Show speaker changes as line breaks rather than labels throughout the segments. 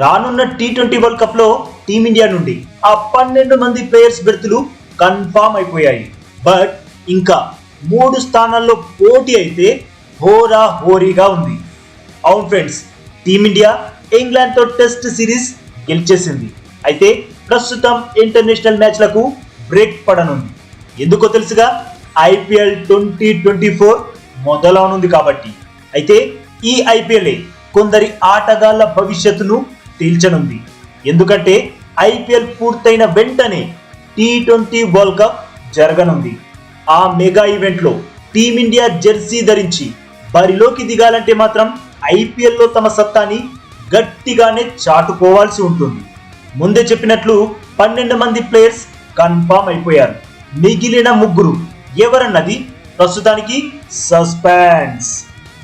రానున్న T twenty world కప్లో team India నుండి ఆ పన్నెండు మంది ప్లేయర్స్ బెర్తులు కన్ఫామ్ అయిపోయాయి. బట్ ఇంకా మూడు స్థానాల్లో పోటీ అయితే హోరా హోరీగా ఉంది. అవును ఫ్రెండ్స్ టీమిండియా ఇంగ్లాండ్తో టెస్ట్ సిరీస్ గెలిచేసింది. అయితే ప్రస్తుతం ఇంటర్నేషనల్ మ్యాచ్లకు బ్రేక్ పడనుంది. ఎందుకో తెలుసుగా ఐపీఎల్ ట్వంటీ ట్వంటీ ఫోర్ మొదలవనుంది కాబట్టి. అయితే ఈ ఐపీఎల్ కొందరి ఆటగాళ్ళ భవిష్యత్తును తేల్చనుంది. ఎందుకంటే ఐపీఎల్ పూర్తయిన వెంటనే టీ ట్వంటీ వరల్డ్ కప్ జరగనుంది. ఆ మెగా ఈవెంట్లో టీమిండియా జెర్సీ ధరించి బరిలోకి దిగాలంటే మాత్రం ఐపీఎల్లో తమ సత్తాని గట్టిగానే చాటుకోవాల్సి ఉంటుంది. ముందే చెప్పినట్లు పన్నెండు మంది ప్లేయర్స్ కన్ఫామ్ అయిపోయారు. మిగిలిన ముగ్గురు ఎవరన్నది ప్రస్తుతానికి సస్పెన్స్.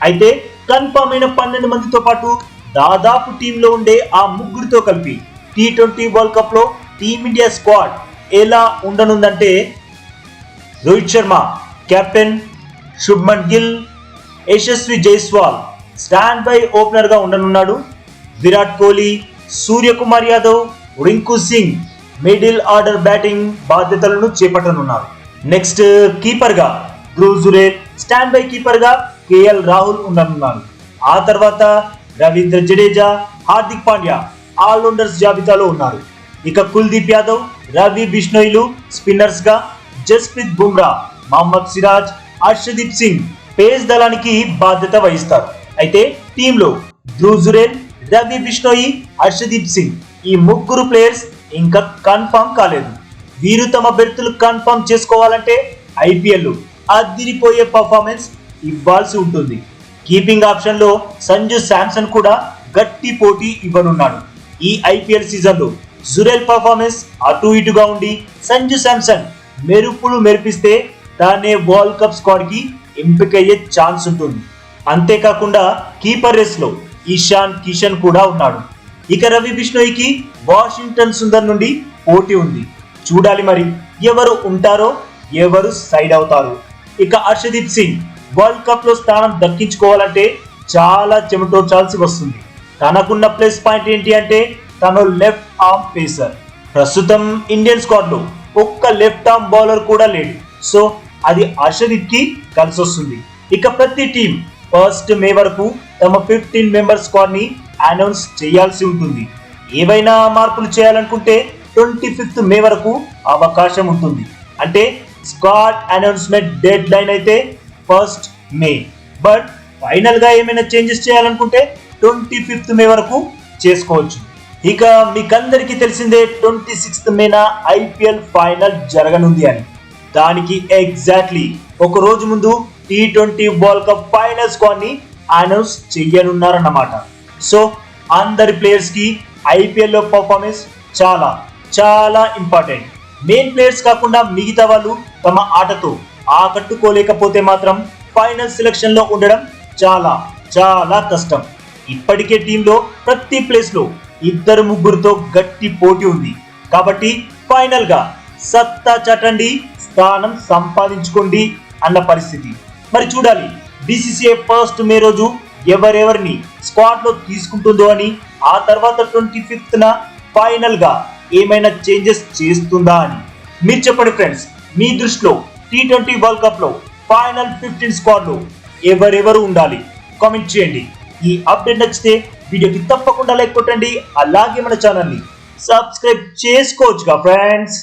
అయితే కన్ఫామ్ అయిన పన్నెండు మందితో పాటు దాదాపు టీంలో ఉండే ఆ ముగ్గురితో కలిపి టీ ట్వంటీ వరల్డ్ కప్లో టీమిండియా స్క్వాడ్ ఎలా ఉండనుందంటే Rohit Sharma captain Shubman Gill Yashasvi Jaiswal stand by ఓపెనర్గా ఉండనున్నాడు. Virat Kohli Suryakumar Yadav Rinku Singh middle order batting బాధ్యతలను చేపట్టనున్నారు. నెక్స్ట్ కీపర్గా బ్రూజురే ధ్రువ్ జురేల్ స్టాండ్ బై కీపర్గా కేఎల్ రాహుల్ ఉండనున్నారు. ఆ తర్వాత రవీంద్ర జడేజా హార్దిక్ పాండ్యా ఆల్రౌండర్స్ జాబితాలో ఉన్నారు. ఇక కుల్దీప్ యాదవ్ రవి బిష్ణోయిలు స్పిన్నర్స్గా జస్ప్రీత్ బుమ్రా మహమ్మద్ సిరాజ్ హర్షదీప్ సింగ్ పేస్ దళానికి బాధ్యత వహిస్తారు. అయితే టీంలో ధ్రువ్ జురేల్ రవి బిష్ణోయి హర్షదీప్ సింగ్ ఈ ముగ్గురు ప్లేయర్స్ ఇంకా కన్ఫర్మ్ కాలేదు. వీరు తమ బెర్తులు కన్ఫర్మ్ చేసుకోవాలంటే ఐపీఎల్ అదిరిపోయే పర్ఫార్మెన్స్ ఇవ్వాల్సి ఉంటుంది. కీపింగ్ ఆప్షన్లో సంజు శాంసన్ కూడా గట్టి పోటీ ఇవ్వనున్నాడు. ఈ ఐపీఎల్ సీజన్లో పర్ఫార్మెన్స్ అటు ఇటుగా ఉండి సంజు శాంసన్ మెరుపులు మెరిపిస్తే తానే వరల్డ్ కప్ స్క్వాడ్కి ఎంపికయ్యే ఛాన్స్ ఉంటుంది. అంతేకాకుండా కీపర్ రేస్లో ఈశాన్ కిషన్ కూడా ఉన్నాడు. ఇక రవి బిష్ణోయికి వాషింగ్టన్ సుందర్ నుండి పోటీ ఉంది. చూడాలి మరి ఎవరు ఉంటారో ఎవరు సైడ్ అవుతారు. ఇక హర్షదీప్ సింగ్ వరల్డ్ కప్లో స్థానం దక్కించుకోవాలంటే చాలా చెమటోచాల్సి వస్తుంది. తనకున్న ప్లస్ పాయింట్ ఏంటి అంటే తను లెఫ్ట్ ఆర్మ్ పేసర్. ప్రస్తుతం ఇండియన్ స్క్వాడ్లో ఒక్క లెఫ్ట్ ఆర్మ్ బౌలర్ కూడా లేడు. సో అది హర్షదీప్కి కలిసి వస్తుంది ఇక ప్రతి టీం ఫస్ట్ మే వరకు తమ ఫిఫ్టీన్ మెంబర్ స్క్వాడ్ని అనౌన్స్ చేయాల్సి ఉంటుంది. ఏవైనా మార్పులు చేయాలనుకుంటే ట్వంటీ ఫిఫ్త్ మే వరకు అవకాశం ఉంటుంది. అంటే స్క్వాడ్ అనౌన్స్మెంట్ డెడ్ లైన్ అయితే ఫస్ట్ మే బట్ ఫైనల్గా ఏమైనా చేంజెస్ చేయాలనుకుంటే ట్వంటీ ఫిఫ్త్ మే వరకు చేసుకోవచ్చు. ఇక మీకందరికీ తెలిసిందే ట్వంటీ సిక్స్త్ మేన ఐపీఎల్ ఫైనల్ జరగనుంది అని. దానికి ఎగ్జాక్ట్లీ ఒక రోజు ముందు T twenty world cup final స్క్వాడ్ని announce చెయ్యనున్నారన్నమాట. సో అందరి ప్లేయర్స్కి ఐపీఎల్లో పర్ఫార్మెన్స్ చాలా చాలా ఇంపార్టెంట్ మెయిన్ ప్లేయర్స్ కాకుండా మిగతా వాళ్ళు తమ ఆటతో ఆకట్టుకోలేకపోతే మాత్రం ఫైనల్ సెలక్షన్లో ఉండడం చాలా చాలా కష్టం. ఇప్పటికే టీంలో ప్రతి ప్లేస్లో ఇద్దరు ముగ్గురుతో గట్టి పోటీ ఉంది. కాబట్టి ఫైనల్గా సత్తా చటండి స్థానం సంపాదించుకోండి అన్న పరిస్థితి. మరి చూడాలి బీసీసీఐ ఫస్ట్ మే రోజు ఎవరెవరిని స్క్వాడ్లో తీసుకుంటుందో అని ఆ తర్వాత ట్వంటీ ఫిఫ్త్ న ఫైనల్గా ఏమైనా చేంజెస్ చేస్తుందా అని. మీరు చెప్పండి ఫ్రెండ్స్ మీ దృష్టిలో టీ ట్వంటీ వరల్డ్ కప్లో ఫైనల్ ఫిఫ్టీన్ స్క్వాడ్లో ఎవరెవరు ఉండాలి? కామెంట్ చేయండి. ఈ అప్డేట్ నచ్చితే వీడియోకి తప్పకుండా లైక్ కొట్టండి. అలాగే మన ఛానల్ని సబ్స్క్రైబ్ చేసుకోవచ్చుగా ఫ్రెండ్స్